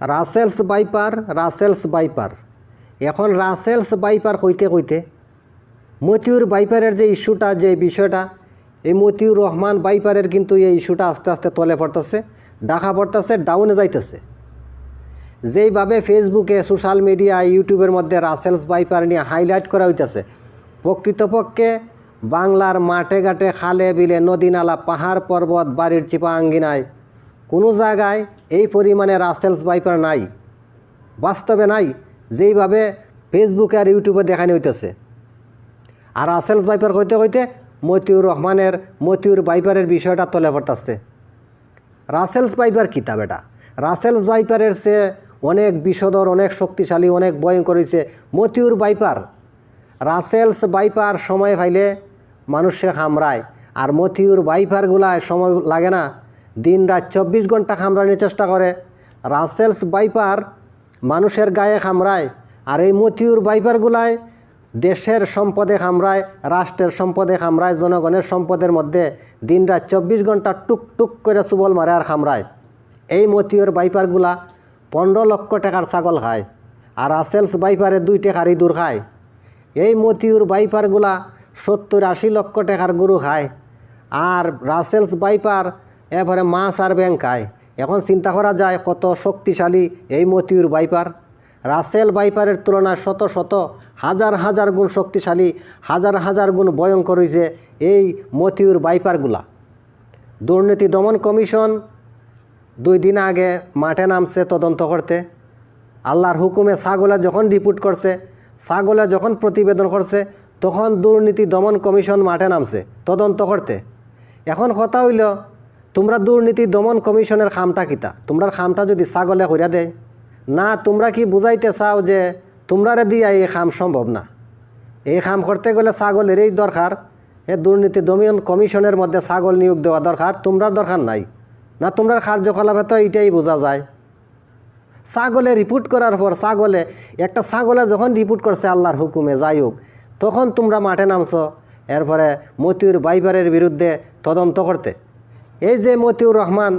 রাসেলস বাইপার রাসেলস বাইপার এখন রাসেলস বাইপার কইতে কইতে, মতিউর বাইপারের যে ইস্যুটা, যে বিষয়টা, এই মতিউর রহমান বাইপারের কিন্তু এই ইস্যুটা আস্তে আস্তে তলে পড়তেছে, ডাকা পড়তেছে ডাউনে যাইতেছে। যেইভাবে ফেসবুকে সোশ্যাল মিডিয়া ইউটিউবের মধ্যে রাসেলস বাইপার নিয়ে হাইলাইট করা হইতেছে, প্রকৃতপক্ষে বাংলার মাঠে ঘাটে খালে বিলে নদী নালা পাহাড় পর্বত, বাড়ির চিপা আঙ্গিনায় কোনো জায়গায় এই পরিমাণে রাসেলস বাইপার নাই। বাস্তবে নাই, যেইভাবে ফেসবুকে আর ইউটিউবে দেখানো হইতেছে। আর রাসেলস বাইপার কইতে কইতে মতিউর রহমানের, মতিউর বাইপারের বিষয়টা তলে পড়তেছে। রাসেলস বাইপার কিতাব এটা রাসেলস বাইপারের সে অনেক বিষদর অনেক শক্তিশালী, অনেক ভয়ঙ্কর হয়েছে মতিউর বাইপার রাসেলস বাইপার সময় পাইলে মানুষের খামড়ায় আর মতিউর বাইপারগুলায় সময় লাগে না দিন রাত চব্বিশ ঘণ্টা খামড়ানোর চেষ্টা করে। রাসেলস বাইপার মানুষের গায়ে খামড়ায় আর এই মতিউর বাইপারগুলায় দেশের সম্পদে খামড়ায়, রাষ্ট্রের সম্পদে খামড়ায়, জনগণের সম্পদের মধ্যে দিন রাত চব্বিশ ঘণ্টা টুক টুক করে সুবল মারে আর খামড়ায়। এই মতিউর বাইপারগুলা পনেরো লক্ষ টাকার ছাগল খায় আর রাসেলস বাইপারে দুই টাকার ইঁদুর খায়। এই মতিউর বাইপারগুলা সত্তর আশি লক্ষ টাকার গরু খায় আর রাসেলস বাইপার এবারে মাছ আর ব্যাংক খায় এখন চিন্তা করা যায় কত শক্তিশালী এই মতিউর বাইপার রাসেল বাইপারের তুলনায় শত শত হাজার হাজার গুণ শক্তিশালী, হাজার হাজার গুণ ভয়ঙ্কর হয়েছে এই মতিউর বাইপারগুলা দুর্নীতি দমন কমিশন দুই দিন আগে মাঠে নামছে তদন্ত করতে। আল্লাহর হুকুমে ছাগলে যখন রিপোর্ট করছে, ছাগলে যখন প্রতিবেদন করছে, তখন দুর্নীতি দমন কমিশন মাঠে নামছে তদন্ত করতে। এখন কথা হইল তোমরা দুর্নীতি দমন কমিশনের খামটা কিতা? তোমরা খামটা যদি ছাগলে কইরা দেয় না, তোমরা কি বুঝাইতে চাও যে তোমরারে দিয়া এই খাম সম্ভব না? এই খাম করতে গেলে ছাগলেরই দরকার। এ দুর্নীতি দমন কমিশনের মধ্যে ছাগল নিয়োগ দেওয়া দরকার তোমরা দরকার নাই। না তোমরা কার্যকলাপে তো এইটাই বোঝা যায়। ছাগলে রিপোর্ট করার পর ছাগলে, একটা ছাগলে যখন রিপোর্ট করছে আল্লাহর হুকুমে, যাই হোক, তখন তোমরা মাঠে নামছো। এরপরে মতিউর বাইবারের বিরুদ্ধে তদন্ত করতে। এই যে মতিউর রহমান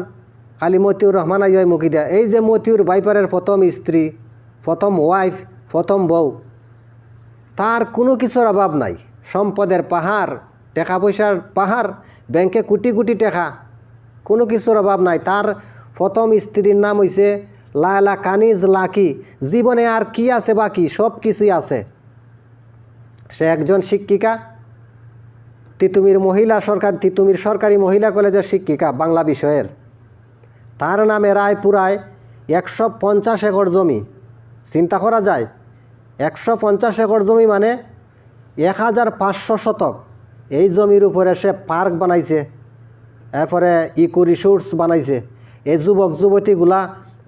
খালি মতিউর রহমান আই মুখী দেয়, এই যে মতিউর বাইপারের প্রথম স্ত্রী, প্রথম ওয়াইফ প্রথম বউ, তার কোনো কিছুর অভাব নাই। সম্পদের পাহাড় টাকা পয়সার পাহাড়, ব্যাংকে কোটি কোটি টাকা, কোনো কিছুর অভাব নাই। তার প্রথম স্ত্রীর নাম হইছে লায়লা কানিজ লাকি। জীবনে আর কি আছে বাকি? সব কিছুই আছে। সে একজন শিক্ষিকা তিতুমির মহিলা সরকার, তিতুমির সরকারি মহিলা কলেজের শিক্ষিকা বাংলা বিষয়ের। তার নামে রায়পুরায় একশো পঞ্চাশ একর জমি। চিন্তা করা যায়, একশো পঞ্চাশ একর জমি মানে এক হাজার পাঁচশো শতক। এই জমির উপরে সে পার্ক বানাইছে, এরপরে ইকো রিসোর্স বানাইছে। এই যুবক, যুবতীগুলা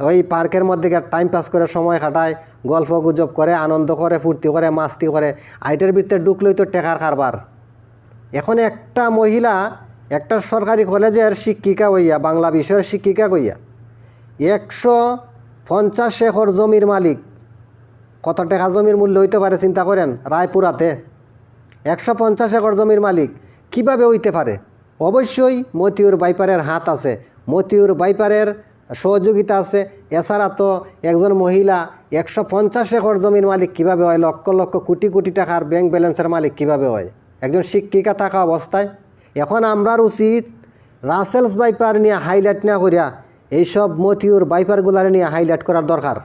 ওই পার্কের মধ্যে টাইম পাস করে সময় কাটায়, গল্প গুজব করে, আনন্দ করে, ফুর্তি করে, মাস্তি করে। আইটের ভিতরে ঢুকলেই তো টেকার কারবার। এখন একটা মহিলা একটা সরকারি কলেজের শিক্ষিকা হইয়া, বাংলা বিষয়ের শিক্ষিকা কইয়া, একশো পঞ্চাশ একর জমির মালিক, কত টাকা জমির মূল্য হইতে পারে চিন্তা করেন? রায়পুরাতে। একশো পঞ্চাশ একর জমির মালিক, কীভাবে হইতে পারে? অবশ্যই মতিউর বাইপারের হাত আছে। মতিউর বাইপারের সহযোগিতা আছে। এছাড়া তো একজন মহিলা একশো পঞ্চাশ একর জমির মালিক কীভাবে হয়? লক্ষ লক্ষ কোটি কোটি টাকার ব্যাংক ব্যালেন্সের মালিক কীভাবে হয়? একজন শিক্ষিকা থাকা অবস্থায়। এখন আমরার উচিত রাসেলস বাইপার নিয়ে হাইলাইট না করিয়া এইসব মতিউর বাইপারগুলার নিয়ে হাইলাইট করার দরকার।